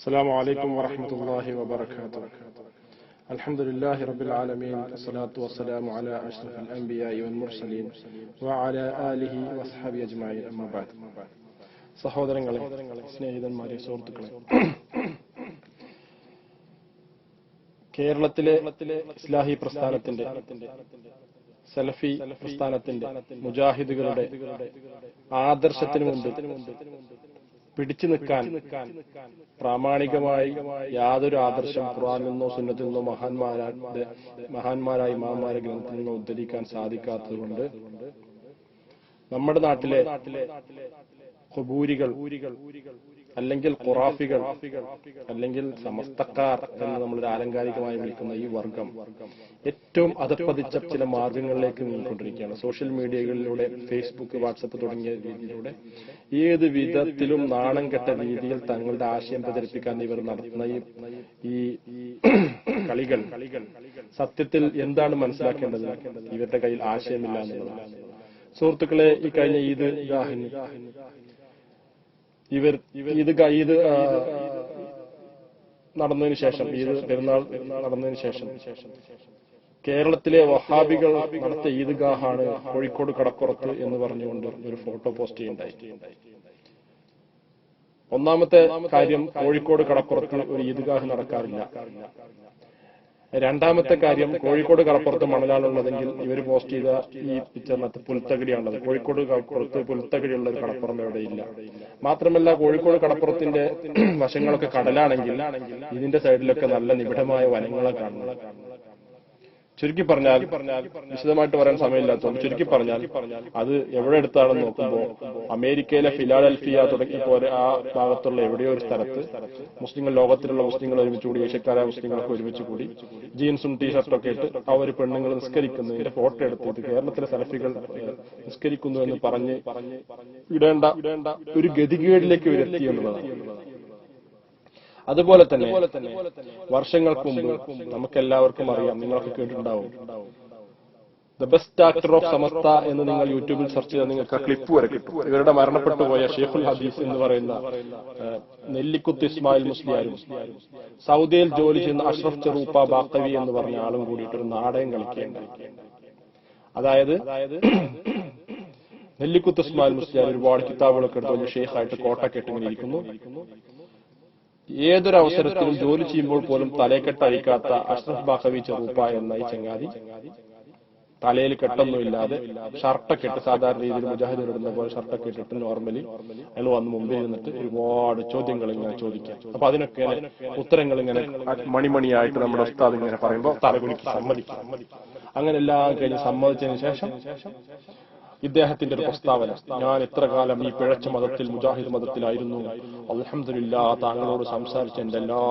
السلام عليكم ورحمة الله وبركاته الحمد لله رب العالمين والصلاة والسلام على أشرف الأنبياء والمرسلين وعلى آله وصحبه أجمعين أما بعد സഹോദരങ്ങളെ സ്നേഹിതന്മാരെ സുഹൃത്തുക്കളെ കേരളത്തിലെ ഇസ്ലാഹി പ്രസ്ഥാനത്തിന്റെ സലഫി പ്രസ്ഥാനത്തിന്റെ മുജാഹിദുകളുടെ ആദർശത്തിന് മുമ്പ് പിടിച്ചു നിൽക്കാൻ പ്രാമാണികമായി യാതൊരു ആദർശം ഖുർആനിൽ നിന്നോ സുന്നത്തിൽ നിന്നോ മഹാന്മാരായ മഹാന്മാരായ ഇമാമാരെ ഗ്രന്ഥത്തിൽ നിന്നോ ഉദ്ധരിക്കാൻ സാധിക്കാത്തതുകൊണ്ട് നമ്മുടെ നാട്ടിലെ ഖുബൂരികൾ അല്ലെങ്കിൽ ഖുറാഫികൾ അല്ലെങ്കിൽ സമസ്തക്കാർ എന്ന് നമ്മൾ ആലങ്കാരികമായി വിളിക്കുന്ന ഈ വർഗം ഏറ്റവും അതപ്പതിച്ച ചില മാർഗങ്ങളിലേക്ക് നീങ്ങിക്കൊണ്ടിരിക്കുകയാണ്. സോഷ്യൽ മീഡിയകളിലൂടെ ഫേസ്ബുക്ക് വാട്സപ്പ് തുടങ്ങിയ രീതിയിലൂടെ ഏത് വിധത്തിലും നാണം കെട്ട രീതിയിൽ തങ്ങളുടെ ആശയം പ്രചരിപ്പിക്കാൻ ഇവർ നടത്തുന്ന ഈ കളികൾ. സത്യത്തിൽ എന്താണ് മനസ്സിലാക്കേണ്ടത്? ഇവരുടെ കയ്യിൽ ആശയമില്ല എന്നുള്ളതാണ്. സുഹൃത്തുക്കളെ ഈ കഴിഞ്ഞ ഈദ് ഗാഹിന് ഇവർ ഇത് ഇത് നടന്നതിന് ശേഷം ഈദ് പെരുന്നാൾ നടന്നതിന് ശേഷം. കേരളത്തിലെ വഹാബികൾ നടത്തിയ ഈദ്ഗാഹാണ് കോഴിക്കോട് കടപ്പുറത്ത് എന്ന് പറഞ്ഞുകൊണ്ട് ഒരു ഫോട്ടോ പോസ്റ്റ് ചെയ്യുണ്ടായി. ഒന്നാമത്തെ കാര്യം കോഴിക്കോട് കടപ്പുറത്ത് ഒരു ഈദ്ഗാഹ് നടക്കാറില്ല. രണ്ടാമത്തെ കാര്യം കോഴിക്കോട് കടപ്പുറത്ത് മണലാണുള്ളതെങ്കിൽ ഇവർ പോസ്റ്റ് ചെയ്ത ഈ പിക്ചറിനകത്ത് പുൽത്തകിടിയാണുള്ളത്. കോഴിക്കോട് കടപ്പുറത്ത് പുൽത്തകിടിയുള്ള ഒരു കടപ്പുറം എവിടെയില്ല മാത്രമല്ല കോഴിക്കോട് കടപ്പുറത്തിന്റെ വശങ്ങളൊക്കെ കടലാണെങ്കിൽ ഇതിന്റെ സൈഡിലൊക്കെ നല്ല നിബിഡമായ വനങ്ങളൊക്കെ കാണുന്നത് ചുരുക്കി പറഞ്ഞാൽ വിശദമായിട്ട് പറയാൻ സമയമില്ലാത്തതുകൊണ്ട് ചുരുക്കി പറഞ്ഞാൽ അത് എവിടെ എടുത്താണെന്ന് നോക്കുമ്പോൾ അമേരിക്കയിലെ ഫിലാഡൽഫിയ തുടങ്ങി പോലെ ആ ഭാഗത്തുള്ള എവിടെയോ ഒരു സ്ഥലത്ത് മുസ്ലിങ്ങൾ ലോകത്തിലുള്ള മുസ്ലിങ്ങൾ ഒരുമിച്ച് കൂടി ഏഷ്യക്കാരായ മുസ്ലിങ്ങളൊക്കെ ഒരുമിച്ച് കൂടി ജീൻസും ടീഷർട്ടും ഒക്കെ ഇട്ട് ആ ഒരു പെണ്ണുങ്ങൾ നിസ്കരിക്കുന്നതിന്റെ ഫോട്ടോ എടുത്തിട്ട് കേരളത്തിലെ സലഫികൾ നിസ്കരിക്കുന്നു എന്ന് പറഞ്ഞ് ഇടേണ്ട ഒരു ഗതികേടിലേക്ക് ഇവരെത്തി എന്നുള്ളതാണ്. അതുപോലെ തന്നെ വർഷങ്ങൾക്ക് മുമ്പ് നമുക്ക് എല്ലാവർക്കും അറിയാം നിങ്ങൾക്ക് കേട്ടിട്ടുണ്ടാവും. The best actor of Samastha എന്ന് നിങ്ങൾ യൂട്യൂബിൽ സെർച്ച് ചെയ്താൽ നിങ്ങൾക്ക് ആ ക്ലിപ്പ് വരെ കിട്ടും. ഇവരുടെ മരണപ്പെട്ടു പോയ ഷെയ്ഖുൽ ഹദീസ് എന്ന് പറയുന്ന നെല്ലിക്കുത്ത് ഇസ്മായിൽ മുസ്ലിയാരും സൗദിയിൽ ജോലി ചെയ്യുന്ന അഷ്റഫ് ചെറൂപ്പ ബാക്കവി എന്ന് പറഞ്ഞ ആളും കൂടിയിട്ട് ഒരു നാടകം കളിക്കേണ്ട. അതായത് നെല്ലിക്കുത്ത് ഇസ്മായിൽ മുസ്ലിയാർ ഒരുപാട് കിതാബുകളൊക്കെ എടുത്ത് ഷെയ്ഖായിട്ട് കോട്ടക്കെട്ടിങ്ങനെ ഇരിക്കുന്നു. ഏതൊരു അവസരത്തിലും ജോലി ചെയ്യുമ്പോൾ പോലും തലക്കെട്ട് അഴിക്കാത്ത അഷ്റഫ് ബാഖവി ചെറുപ്പ എന്ന ഈ ചങ്ങാതി. തലയിൽ കെട്ടൊന്നുമില്ലാതെ ഷർട്ടൊക്കെ ഇട്ട് സാധാരണ രീതിയിൽ മുജാഹിദ് ഇടുന്ന പോലെ ഷർട്ടൊക്കെ ഇട്ടിട്ട് നോർമലി അയാൾ വന്ന് മുമ്പിൽ നിന്നിട്ട് ഒരുപാട് ചോദ്യങ്ങൾ ഇങ്ങനെ ചോദിക്കാം അപ്പൊ അതിനൊക്കെ ഉത്തരങ്ങൾ ഇങ്ങനെ മണിമണിയായിട്ട് നമ്മുടെ ഉസ്താദ് ഇങ്ങനെ പറയുമ്പോൾ തലകുലിക്ക് സമ്മതിക്കാം. അങ്ങനെ എല്ലാം കഴിഞ്ഞ് സമ്മതിച്ചതിന് ശേഷം ഇദ്ദേഹത്തിന്റെ ഒരു പ്രസ്താവന. ഞാൻ എത്ര കാലം ഈ പിഴച്ച മതത്തിൽ മുജാഹിദ് മതത്തിലായിരുന്നു. അലഹമില്ല താങ്കളോട് സംസാരിച്ച എന്റെ എല്ലാ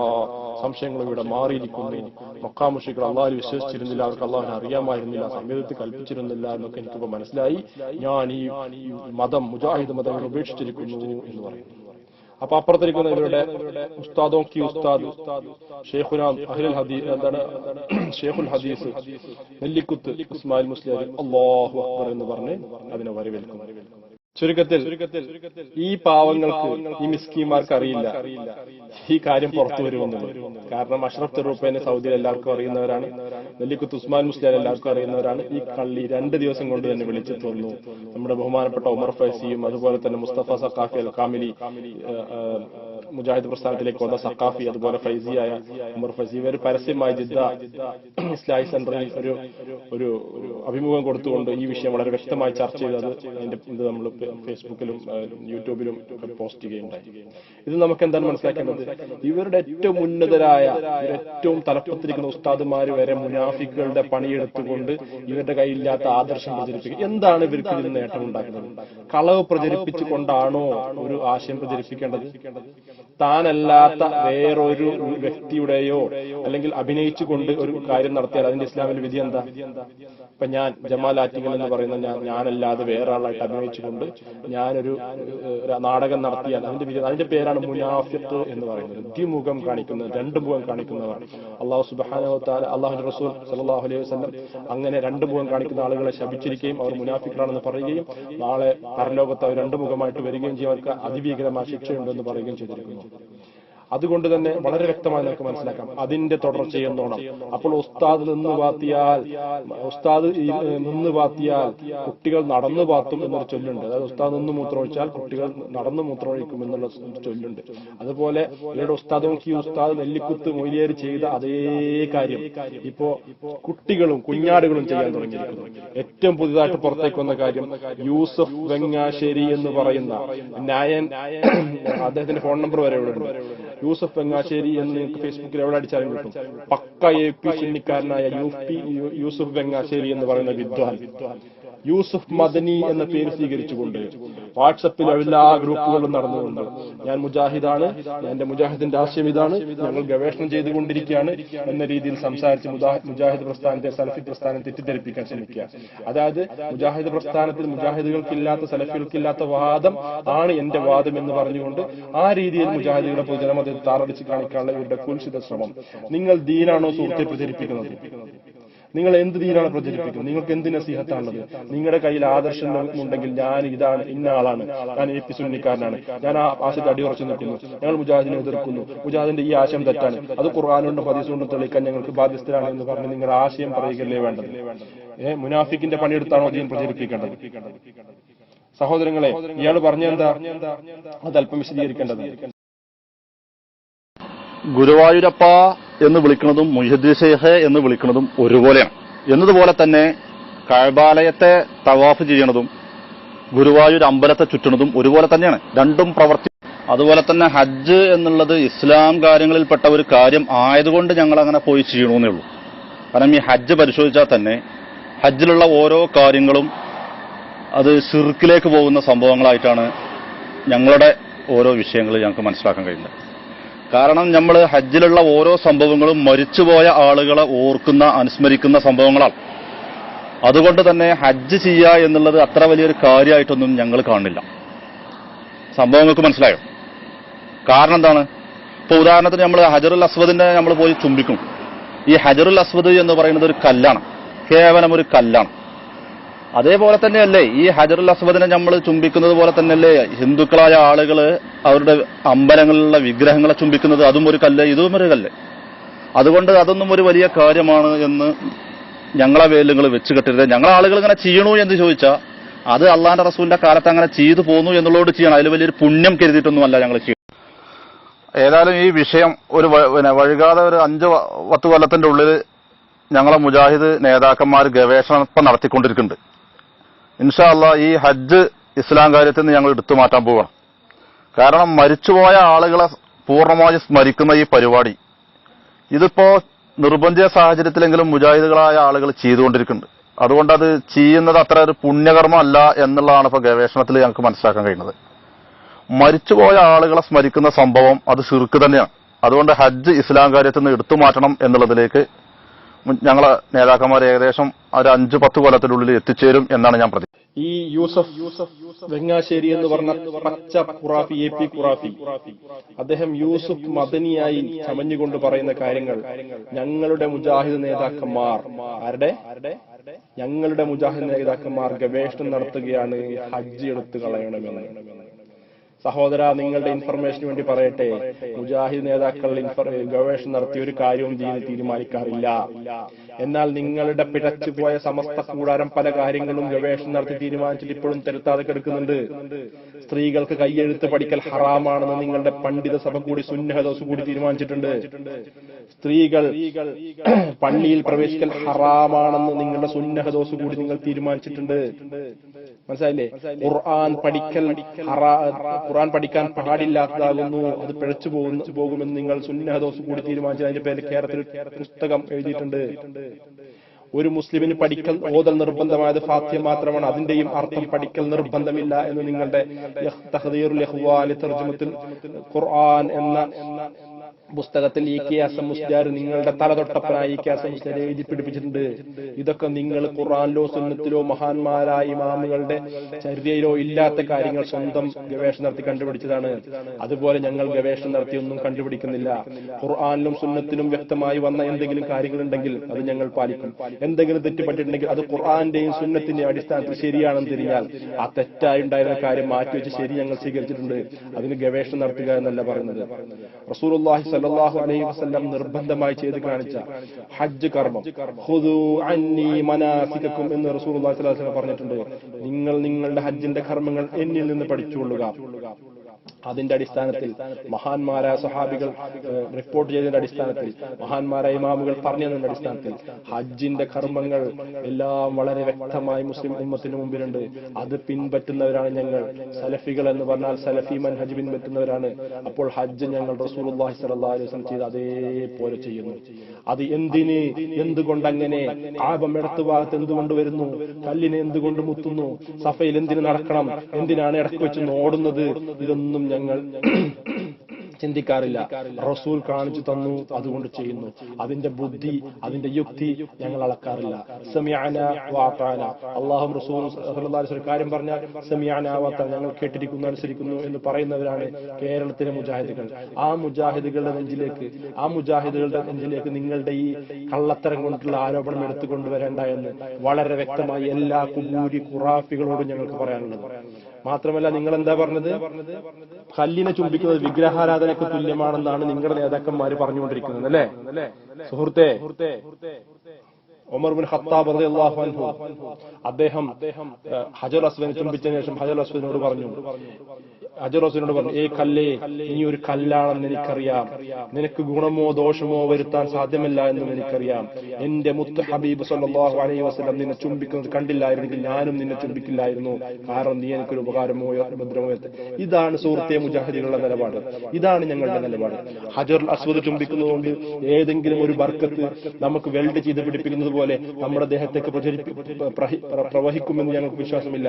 സംശയങ്ങളും ഇവിടെ മാറിയിരിക്കുന്നു. മക്കാമുഷികൾ അള്ളാഹു വിശ്വസിച്ചിരുന്നില്ല അവർക്ക് അള്ളാഹുനെ അറിയാമായിരുന്നില്ല സംഗീതത്തിൽ കൽപ്പിച്ചിരുന്നില്ല എന്നൊക്കെ എനിക്കിപ്പോ മനസ്സിലായി. ഞാൻ ഈ മതം മുജാഹിദ് മതങ്ങൾ ഉപേക്ഷിച്ചിരിക്കുന്നു എന്ന് പറയുന്നു. അപ്പൊ അപ്പുറത്തിരിക്കുന്ന ഇവരുടെ ഉസ്താദോ കി ഉസ്താദ് ഷെയ്ഖുനാം അഹ്ലുൽ ഹദീസ് എന്താണ് ഷെയ്ഖുൽ ഹദീസ് നെല്ലിക്കുത്ത് ഇസ്മായിൽ മുസ്ലിം അള്ളാഹു അക്ബർ എന്ന് പറഞ്ഞ് അതിനെ വരവേൽക്കും. ചുരുക്കത്തിൽ ഈ പാവങ്ങൾക്ക് ഈ മിസ്കിമാർക്ക് അറിയില്ല. ഈ കാര്യം പുറത്തു വരുമെന്നുള്ളത് കാരണം അഷ്റഫ് തെറൂപ്പേനെ സൗദിയിൽ എല്ലാവർക്കും അറിയുന്നവരാണ്. നെല്ലിക്കുത്ത് ഉസ്മാൻ മുസ്ലിയാൻ എല്ലാവർക്കും അറിയുന്നവരാണ്. ഈ കള്ളി രണ്ട് ദിവസം കൊണ്ട് തന്നെ വിളിച്ചു തോന്നുന്നു നമ്മുടെ ബഹുമാനപ്പെട്ട ഉമർ ഫൈസിയും അതുപോലെ തന്നെ മുസ്തഫ സക്കാഫി അൽ കാമിലി മുജാഹിദ് പ്രസ്ഥാനത്തിലേക്ക് വന്ന സക്കാഫി അതുപോലെ ഫൈസിയായ ഉമർ ഫൈസി ഇവർ പരസ്യമായി ജിദ്ദ ഇസ്ലാഹി സെന്ററിൽ ഒരു ഒരു അഭിമുഖം കൊടുത്തുകൊണ്ട് ഈ വിഷയം വളരെ വ്യക്തമായി ചർച്ച ചെയ്തത് അതിന്റെ ഇത് നമ്മൾ ഫേസ്ബുക്കിലും യൂട്യൂബിലും പോസ്റ്റ് ചെയ്യുകയുണ്ടായി. ഇത് നമുക്ക് എന്താണ് മനസ്സിലാക്കേണ്ടത്? ഇവരുടെ ഏറ്റവും ഉന്നതരായ ഏറ്റവും തലപ്പത്തിരിക്കുന്ന ഉസ്താദുമാർ വരെ മുനാഫിക്കുകളുടെ പണിയെടുത്തുകൊണ്ട് ഇവരുടെ കയ്യിലില്ലാത്ത ആദർശം പ്രചരിപ്പിക്കുക. എന്താണ് ഇവർക്ക് ഇതിൽ നേട്ടം ഉണ്ടാക്കുന്നത് കളവ് പ്രചരിപ്പിച്ചുകൊണ്ടാണോ ഒരു ആശയം പ്രചരിപ്പിക്കേണ്ടത്? താനല്ലാത്ത വേറൊരു വ്യക്തിയുടെയോ അല്ലെങ്കിൽ അഭിനയിച്ചുകൊണ്ട് ഒരു കാര്യം നടത്തിയാൽ അതിന്റെ ഇസ്ലാമിന്റെ വിധി എന്താ? ഇപ്പൊ ഞാൻ ജമാൽ ആറ്റിങ്ങൽ എന്ന് പറയുന്ന ഞാൻ ഞാനല്ലാതെ വേറെ ആളായിട്ട് അഭിനയിച്ചുകൊണ്ട് ഞാനൊരു നാടകം നടത്തിയാൽ അതിന്റെ വിധി അതിന്റെ പേരാണ് മുനാഫിത്ത് എന്ന് പറയുന്നത്. ദ്വിമുഖം കാണിക്കുന്നത് രണ്ട് മുഖം കാണിക്കുന്നതാണ് അള്ളാഹു സുബാന അള്ളാഹു റസൂൽ സലാഹു അലൈഹി വസ്ലം അങ്ങനെ രണ്ട് മുഖം കാണിക്കുന്ന ആളുകളെ ശപിച്ചിരിക്കുകയും അവർ മുനാഫിക്കളാണെന്ന് പറയുകയും നാളെ പരലോകത്ത് അവർ രണ്ട് മുഖമായിട്ട് വരികയും ചെയ്യും. അവർക്ക് അതിഭീകരമായ ശിക്ഷയുണ്ടെന്ന് പറയുകയും ചെയ്തിരിക്കുന്നു. گا അതുകൊണ്ട് തന്നെ വളരെ വ്യക്തമായി നമുക്ക് മനസ്സിലാക്കാം. അതിന്റെ തുടർച്ചയെന്നോണം അപ്പോൾ ഉസ്താദ് നിന്ന് പാത്തിയാൽ ഉസ്താദ് നിന്ന് പാത്തിയാൽ കുട്ടികൾ നടന്നു പാത്തും എന്നൊരു ചൊല്ലുണ്ട്. അതായത് ഉസ്താദ് നിന്ന് മൂത്രമൊഴിച്ചാൽ കുട്ടികൾ നടന്നു മൂത്രമൊഴിക്കും എന്നുള്ള ചൊല്ലുണ്ട്. അതുപോലെ ഇവരുടെ ഉസ്താദ് നോക്കി ഉസ്താദ് നെല്ലിക്കുത്ത് മൊയ്ലിയേര് ചെയ്ത അതേ കാര്യം. ഇപ്പോ കുട്ടികളും കുഞ്ഞാടുകളും ചെയ്യാൻ തുടങ്ങിയിരിക്കുന്നു. ഏറ്റവും പുതിയതായിട്ട് പുറത്തേക്ക് വന്ന കാര്യം യൂസഫ് വെങ്ങാശ്ശേരി എന്ന് പറയുന്ന നായൻ അദ്ദേഹത്തിന്റെ ഫോൺ നമ്പർ വരെ ഇവിടെ യൂസഫ് വെങ്ങാശ്ശേരി എന്ന് നിങ്ങൾക്ക് ഫേസ്ബുക്കിൽ എവിടെ അടിച്ചാലും കിട്ടും. പക്ക എ പി ചിന്നിക്കാരനായ യു പി യൂസഫ് വെങ്ങാശ്ശേരി എന്ന് പറയുന്ന വിദ്വാൻ. യൂസുഫ് മദനി എന്ന പേര് സ്വീകരിച്ചുകൊണ്ട് വാട്സപ്പിൽ എല്ലാ ഗ്രൂപ്പുകളും നടന്നുകൊണ്ട് ഞാൻ മുജാഹിദാണ്. എന്റെ മുജാഹിദിന്റെ ആശയം ഇതാണ്. ഞങ്ങൾ ഗവേഷണം ചെയ്തുകൊണ്ടിരിക്കുകയാണ് എന്ന രീതിയിൽ സംസാരിച്ച് മുജാഹിദ് പ്രസ്ഥാനത്തെ സലഫി പ്രസ്ഥാനം തെറ്റിദ്ധരിപ്പിക്കാൻ ശ്രമിക്കുക. അതായത് മുജാഹിദ് പ്രസ്ഥാനത്തിൽ മുജാഹിദുകൾക്കില്ലാത്ത സലഫികൾക്കില്ലാത്ത വാദം ആണ് എന്റെ വാദം എന്ന് പറഞ്ഞുകൊണ്ട് ആ രീതിയിൽ മുജാഹിദുകളെ പൊതുജനമതത്തിൽ താറടിച്ച് കാണിക്കാനുള്ള ഇവരുടെ കുൽസിത ശ്രമം. നിങ്ങൾ ദീനാണോ സുഹൃത്തെ പ്രചരിപ്പിക്കുന്നത്? നിങ്ങൾ എന്ത് ദീനാണ് പ്രചരിപ്പിക്കുന്നത്? നിങ്ങൾക്ക് എന്ത് നസീഹത്താണുള്ളത്? നിങ്ങളുടെ കയ്യിൽ ആദർശം ഉണ്ടെങ്കിൽ ഞാൻ ഇതാണ് ഇന്ന ആളാണ്. ഞാൻ എ പി സുന്നിക്കാരനാണ്. ഞാൻ ആ ആശയത്തെ അടിയുറച്ചു നിൽക്കുന്നു ഞങ്ങൾ മുജാഹിദിനെ എതിർക്കുന്നു. മുജാഹിദിന്റെ ഈ ആശയം തെറ്റാണ്. അത് ഖുർആാനുണ്ടും ഹദീസുകൊണ്ടും തെളിയിക്കാൻ ഞങ്ങൾക്ക് ബാധ്യസ്ഥരാണ് എന്ന് പറഞ്ഞ് നിങ്ങളുടെ ആശയം പറയുകയല്ലേ വേണ്ടത്? ഏഹ് മുനാഫിക്കിന്റെ പണിയെടുത്താണോ ദീൻ പ്രചരിപ്പിക്കേണ്ടത്? സഹോദരങ്ങളെ ഇയാൾ പറഞ്ഞെന്താ? അത് അല്പം വിശദീകരിക്കേണ്ടത്. ഗുരുവായൂരപ്പ എന്ന് വിളിക്കുന്നതും മുഹദ്ദീൻ ഷെയ്ഖ് എന്ന് വിളിക്കുന്നതും ഒരുപോലെയാണ്. എന്നതുപോലെ തന്നെ കഴബാലയത്തെ തവാഫ് ചെയ്യുന്നതും ഗുരുവായൂർ അമ്പലത്തെ ചുറ്റുന്നതും ഒരുപോലെ തന്നെയാണ്. രണ്ടും പ്രവർത്തി അതുപോലെ തന്നെ ഹജ്ജ് എന്നുള്ളത് ഇസ്ലാം കാര്യങ്ങളിൽപ്പെട്ട ഒരു കാര്യം ആയതുകൊണ്ട് ഞങ്ങൾ അങ്ങനെ പോയി ചെയ്യണമെന്നേ ഉള്ളൂ. കാരണം ഈ ഹജ്ജ് പരിശോധിച്ചാൽ തന്നെ ഹജ്ജിലുള്ള ഓരോ കാര്യങ്ങളും അത് ഷിർക്കിലേക്ക് പോകുന്ന സംഭവങ്ങളായിട്ടാണ് ഞങ്ങളുടെ ഓരോ വിഷയങ്ങൾ ഞങ്ങൾക്ക് മനസ്സിലാക്കാൻ കഴിയുന്നത്. കാരണം നമ്മൾ ഹജ്ജിലുള്ള ഓരോ സംഭവങ്ങളും മരിച്ചുപോയ ആളുകളെ ഓർക്കുന്ന അനുസ്മരിക്കുന്ന സംഭവങ്ങളാണ്. അതുകൊണ്ട് തന്നെ ഹജ്ജ് ചെയ്യുക എന്നുള്ളത് അത്ര വലിയൊരു കാര്യമായിട്ടൊന്നും ഞങ്ങൾ കാണുന്നില്ല. സംഭവങ്ങൾക്ക് മനസ്സിലായോ? കാരണം എന്താണ്? ഇപ്പൊ ഉദാഹരണത്തിന് നമ്മൾ ഹജറുൽ അസ്വദിനെ നമ്മൾ പോയി ചുംബിക്കും. ഈ ഹജറുൽ അസ്വദ് എന്ന് പറയുന്നത് ഒരു കല്ലാണ്. കേവലം ഒരു കല്ലാണ്. അതേപോലെ തന്നെയല്ലേ ഈ ഹജറുൽ അസ്വദിനെ നമ്മൾ ചുംബിക്കുന്നത് പോലെ തന്നെയല്ലേ ഹിന്ദുക്കളായ ആളുകൾ അവരുടെ അമ്പലങ്ങളിലുള്ള വിഗ്രഹങ്ങളെ ചുംബിക്കുന്നത് അതും ഒരു കല്ല് ഇതും ഒരു കല്ല്. അതുകൊണ്ട് അതൊന്നും ഒരു വലിയ കാര്യമാണ് എന്ന് ഞങ്ങളെ പേരിൽ വെച്ച് കെട്ടരുത്. ഞങ്ങളെ ആളുകൾ ഇങ്ങനെ ചെയ്യണു എന്ന് ചോദിച്ചാൽ അത് അള്ളാന്റെ റസൂലിന്റെ കാലത്ത് അങ്ങനെ ചെയ്തു പോന്നു എന്നുള്ളതോട് ചെയ്യണം. അതിൽ വലിയൊരു പുണ്യം കരുതിയിട്ടൊന്നും അല്ല ഞങ്ങൾ ചെയ്യും ഏതായാലും ഈ വിഷയം ഒരു പിന്നെ വഴുകാതെ ഒരു അഞ്ച് പത്ത് കൊല്ലത്തിന്റെ ഉള്ളിൽ ഞങ്ങളെ മുജാഹിദ് നേതാക്കന്മാർ ഗവേഷണം നടത്തിക്കൊണ്ടിരിക്കുന്നുണ്ട്. ഇൻഷാ അല്ലാ ഈ ഹജ്ജ് ഇസ്ലാം കാര്യത്തിൽ നിന്ന് ഞങ്ങൾ എടുത്തു മാറ്റാൻ പോവുകയാണ് കാരണം മരിച്ചുപോയ ആളുകളെ പൂർണമായി സ്മരിക്കുന്ന ഈ പരിപാടി ഇതിപ്പോ നിർബന്ധ സാഹചര്യത്തിലെങ്കിലും മുജാഹിദുകളായ ആളുകൾ ചെയ്തുകൊണ്ടിരിക്കുന്നുണ്ട്. അതുകൊണ്ട് അത് ചെയ്യുന്നത് അത്ര ഒരു പുണ്യകർമ്മം അല്ല എന്നുള്ളതാണ് ഇപ്പൊ ഗവേഷണത്തിൽ ഞങ്ങൾക്ക് മനസ്സിലാക്കാൻ കഴിയുന്നത്. മരിച്ചുപോയ ആളുകളെ സ്മരിക്കുന്ന സംഭവം അത് ഷിർക്ക് തന്നെയാണ്. അതുകൊണ്ട് ഹജ്ജ് ഇസ്ലാം കാര്യത്തിൽ നിന്ന് എടുത്തു മാറ്റണം എന്നുള്ളതിലേക്ക് ഞങ്ങളെ നേതാക്കന്മാർ ഏകദേശം ഒരു അഞ്ച് പത്ത് കൊല്ലത്തിനുള്ളിൽ എത്തിച്ചേരും എന്നാണ് ഞാൻ പ്രതി ഈ യൂസഫ് യൂസഫ് വെങ്ങാശ്ശേരി എന്ന് പറഞ്ഞ പച്ച ഖുറാഫി എ പി ഖുറാഫി. അദ്ദേഹം യൂസുഫ് മദനിയായി ചമഞ്ഞുകൊണ്ട് പറയുന്ന കാര്യങ്ങൾ. ഞങ്ങളുടെ മുജാഹിദ് നേതാക്കന്മാർ. ആരുടെ? ഞങ്ങളുടെ മുജാഹിദ് നേതാക്കന്മാർ ഗവേഷണം നടത്തുകയാണ് ഹജ്ജ് എടുത്തു കളയണമെന്ന്. സഹോദര നിങ്ങളുടെ ഇൻഫർമേഷന് വേണ്ടി പറയട്ടെ. മുജാഹിദ് നേതാക്കൾ ഗവേഷണം നടത്തിയ ഒരു കാര്യവും ദീന് തീരുമാനിക്കാറില്ല. എന്നാൽ നിങ്ങളുടെ പിഴച്ചുപോയ സമസ്ത കൂടാരം പല കാര്യങ്ങളും ഗവേഷണം നടത്തി തീരുമാനിച്ചിട്ട് ഇപ്പോഴും തിരുത്താതെ കിടക്കുന്നുണ്ട്. സ്ത്രീകൾക്ക് കയ്യെഴുത്ത് പഠിക്കൽ ഹറാമാണെന്ന് നിങ്ങളുടെ പണ്ഡിത സഭ കൂടി സുന്നഹദോസ് കൂടി തീരുമാനിച്ചിട്ടുണ്ട്. സ്ത്രീകൾ പള്ളിയിൽ പ്രവേശിക്കൽ ഹറാമാണെന്ന് നിങ്ങളുടെ സുന്നഹദോസ് കൂടി നിങ്ങൾ തീരുമാനിച്ചിട്ടുണ്ട്. മനസ്സിലായില്ലേ? ഖുർആൻ പഠിക്കൽ ഖുർആൻ പഠിക്കാൻ പാടില്ലാത്തതാകുന്നു. അത് പിഴച്ചു പോകുന്നു. പോകുമെന്ന് നിങ്ങൾ സുന്നഹദോസ് കൂടി തീരുമാനിച്ചു അതിന്റെ പേര് കേരളത്തിൽ പുസ്തകം എഴുതിയിട്ടുണ്ട്. ഒരു മുസ്ലിമിന് പഠിക്കൽ ഓതൽ നിർബന്ധമായത് ഫാത്യം മാത്രമാണ്. അതിന്റെയും അർത്ഥം പഠിക്കൽ നിർബന്ധമില്ല എന്ന് നിങ്ങളുടെ തഹ്ദീറുൽ ഖുർആൻ എന്ന പുസ്തകത്തിൽ ഈ കെ എസ് നിങ്ങളുടെ തലതൊട്ടപ്പനായി കെ എസ് എം എഴുതി പിടിപ്പിച്ചിട്ടുണ്ട്. ഇതൊക്കെ നിങ്ങൾ ഖുറാനിലോ സുന്നത്തിലോ മഹാന്മാരായ ഇമാമുകളുടെ ചര്യയിലോ ഇല്ലാത്ത കാര്യങ്ങൾ സ്വന്തം ഗവേഷണം നടത്തി കണ്ടുപിടിച്ചതാണ്. അതുപോലെ ഞങ്ങൾ ഗവേഷണം നടത്തിയൊന്നും കണ്ടുപിടിക്കുന്നില്ല. ഖുർആാനിലും സുന്നത്തിലും വ്യക്തമായി വന്ന എന്തെങ്കിലും കാര്യങ്ങളുണ്ടെങ്കിൽ അത് ഞങ്ങൾ പാലിക്കും. എന്തെങ്കിലും തെറ്റുപറ്റിട്ടുണ്ടെങ്കിൽ അത് ഖുർആന്റെയും സുന്നത്തിന്റെയും അടിസ്ഥാനത്തിൽ ശരിയാണെന്ന് തിരിഞ്ഞാൽ ആ തെറ്റായി ഉണ്ടായിരുന്ന കാര്യം മാറ്റിവെച്ച് ശരി ഞങ്ങൾ സ്വീകരിച്ചിട്ടുണ്ട്. അതിന് ഗവേഷണം നടത്തുക എന്നല്ല പറയുന്നത്. റസൂലുള്ളാഹി സല്ലല്ലാഹു അലൈഹി വസ്ലം നിർബന്ധമായി ചെയ്ത് കാണിച്ച ഹജ്ജ് കർമ്മം. എന്ന് അലൈഹി പറഞ്ഞിട്ടുണ്ട്. നിങ്ങൾ നിങ്ങളുടെ ഹജ്ജിന്റെ കർമ്മങ്ങൾ എന്നിൽ നിന്ന് പഠിച്ചുകൊള്ളുക. അതിന്റെ അടിസ്ഥാനത്തിൽ മഹാന്മാരായ സഹാബികൾ റിപ്പോർട്ട് ചെയ്തതിന്റെ അടിസ്ഥാനത്തിൽ മഹാന്മാരായ ഇമാമുകൾ പറഞ്ഞതിന്റെ അടിസ്ഥാനത്തിൽ ഹജ്ജിന്റെ കർമ്മങ്ങൾ എല്ലാം വളരെ വ്യക്തമായി മുസ്ലിം ഉമ്മത്തിന് മുമ്പിലുണ്ട്. അത് പിൻപറ്റുന്നവരാണ് ഞങ്ങൾ. സലഫികൾ എന്ന് പറഞ്ഞാൽ സലഫി മൻ ഹജ്ജ് പിൻപറ്റുന്നവരാണ്. അപ്പോൾ ഹജ്ജ് ഞങ്ങൾ അലൈഹി വസല്ലം ചെയ്ത് അതേപോലെ ചെയ്യുന്നു. അത് എന്തിന്? എന്തുകൊണ്ട് അങ്ങനെ? ആപം ഇടത്ത് ഭാഗത്ത് എന്തുകൊണ്ട് വരുന്നു? കല്ലിനെ എന്തുകൊണ്ട് മുത്തുന്നു? സഫയിൽ എന്തിന് നടക്കണം? എന്തിനാണ് ഇടയ്ക്ക് വെച്ച് ഓടുന്നത് ഇതൊന്നും ഞങ്ങൾ ചിന്തിക്കാറില്ല. റസൂൽ കാണിച്ചു തന്നു. അതുകൊണ്ട് ചെയ്യുന്നു. അതിന്റെ ബുദ്ധി അതിന്റെ യുക്തി ഞങ്ങൾ അളക്കാറില്ല. സമിയാന വാത്താന. അള്ളാഹും വസല്ലം കാര്യം പറഞ്ഞാൽ സമിയാന വാത്താന ഞങ്ങൾ കേട്ടിരിക്കുന്നു അനുസരിക്കുന്നു എന്ന് പറയുന്നവരാണ് കേരളത്തിലെ മുജാഹിദുകൾ. ആ മുജാഹിദുകളുടെ നെഞ്ചിലേക്ക് ആ മുജാഹിദുകളുടെ നെഞ്ചിലേക്ക് നിങ്ങളുടെ ഈ കള്ളത്തരം കൊണ്ടുള്ള ആരോപണം എടുത്തു കൊണ്ടുവരേണ്ട എന്ന് വളരെ വ്യക്തമായി എല്ലാ കുബൂരി ഖുറാഫികളോടും ഞങ്ങൾക്ക് പറയാനുള്ളത്. മാത്രമല്ല നിങ്ങൾ എന്താ പറഞ്ഞത്? കല്ലിനെ ചുംബിക്കുന്നത് വിഗ്രഹാരാധനയ്ക്ക് തുല്യമാണെന്നാണ് നിങ്ങളുടെ നേതാക്കന്മാർ പറഞ്ഞുകൊണ്ടിരിക്കുന്നത് അല്ലേ? സുഹൃത്തെ ഉമർ ബിൻ ഖത്താബ് അൻഹു അദ്ദേഹം ഹജർ അസ്വദിനെ ചുംബിച്ച ശേഷം ഹജർ അസ്വദിനോട് പറഞ്ഞു അസ്വദിനോട് പറഞ്ഞു ഏ കല്ലേ നീ ഒരു കല്ലാണെന്ന് എനിക്കറിയാം. നിനക്ക് ഗുണമോ ദോഷമോ വരുത്താൻ സാധ്യമല്ല എന്ന് എനിക്കറിയാം. എന്റെ മുത്ത ഹബീബ് സല്ലാഹു അലൈഹി വസല്ലം നിന്നെ ചുംബിക്കുന്നത് കണ്ടില്ലായിരുന്നെങ്കിൽ ഞാനും നിന്നെ ചുംബിക്കില്ലായിരുന്നു. കാരണം നീ എനിക്കൊരു ഉപകാരമോ ഭദ്രമോ ഇതാണ് സുഹൃത്തെ മുജാഹിദിനുള്ള നിലപാട്. ഇതാണ് ഞങ്ങളുടെ നിലപാട്. ഹജർ അസ്വദ് ചുംബിക്കുന്നതുകൊണ്ട് ഏതെങ്കിലും ഒരു ബർക്കത്ത് നമുക്ക് വെൽഡ് ചെയ്ത് പിടിപ്പിക്കുന്നത് പോലെ നമ്മുടെ ദേഹത്തേക്ക് പ്രചരിപ്പി പ്രവഹിക്കുമെന്ന് ഞങ്ങൾക്ക് വിശ്വാസമില്ല.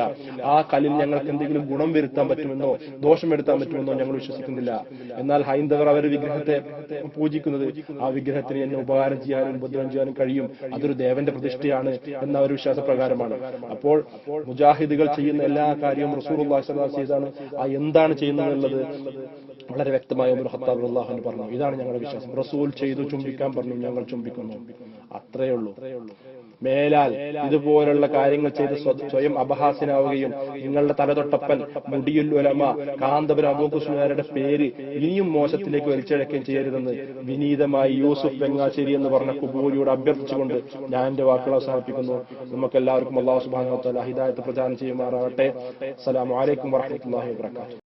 ആ കല്ലിൽ ഞങ്ങൾക്ക് എന്തെങ്കിലും ഗുണം വരുത്താൻ പറ്റുമെന്നോ ദോഷം വരുത്താൻ പറ്റുമെന്നോ ഞങ്ങൾ വിശ്വസിക്കുന്നില്ല. എന്നാൽ ഹൈന്ദവർ അവർ വിഗ്രഹത്തെ പൂജിക്കുന്നത് ആ വിഗ്രഹത്തിന് എന്നെ ഉപകാരം ചെയ്യാനും ഉപദ്രവം ചെയ്യാനും കഴിയും. അതൊരു ദേവന്റെ പ്രതിഷ്ഠയാണ് എന്ന ഒരു വിശ്വാസപ്രകാരമാണ്. അപ്പോൾ മുജാഹിദുകൾ ചെയ്യുന്ന എല്ലാ കാര്യവും റസൂർ ചെയ്താണ്. ആ എന്താണ് ചെയ്യുന്നതെന്നുള്ളത് വളരെ വ്യക്തമായ ഒരു ഹത്താബ് അള്ളാഹു പറഞ്ഞു. ഇതാണ് ഞങ്ങളുടെ വിശ്വാസം. റസൂൽ ചെയ്തു ചുംബിക്കാൻ പറഞ്ഞു. ഞങ്ങൾ ചുംബിക്കുന്നു. അത്രയേ ഉള്ളൂ. മേലാൽ ഇതുപോലുള്ള കാര്യങ്ങൾ ചെയ്ത് സ്വയം അപഹാസ്യനാവുകയും നിങ്ങളുടെ തലതൊട്ടപ്പൻ മുടിയുൽ ഉലമ കാന്തപുരം അബൂഖുസ്മാരുടെ പേര് ഇനിയും മോശത്തിലേക്ക് വലിച്ചഴക്കുകയും ചെയ്യരുതെന്ന് വിനീതമായി യൂസുഫ് ബംഗാശ്ശേരി എന്ന് പറഞ്ഞ കുബൂരിയോട് അഭ്യർത്ഥിച്ചുകൊണ്ട് ഞാൻ എന്റെ വാക്കുകൾ അവസാനിപ്പിക്കുന്നു. നമുക്ക് എല്ലാവർക്കും അള്ളാഹു സുബാന ഹിദായത്ത് പ്രചാരം ചെയ്യുമാറാവട്ടെ അസ്സലാമലൈക്കും വറഹ്മത്തുള്ളാഹി വബറകാതുഹു.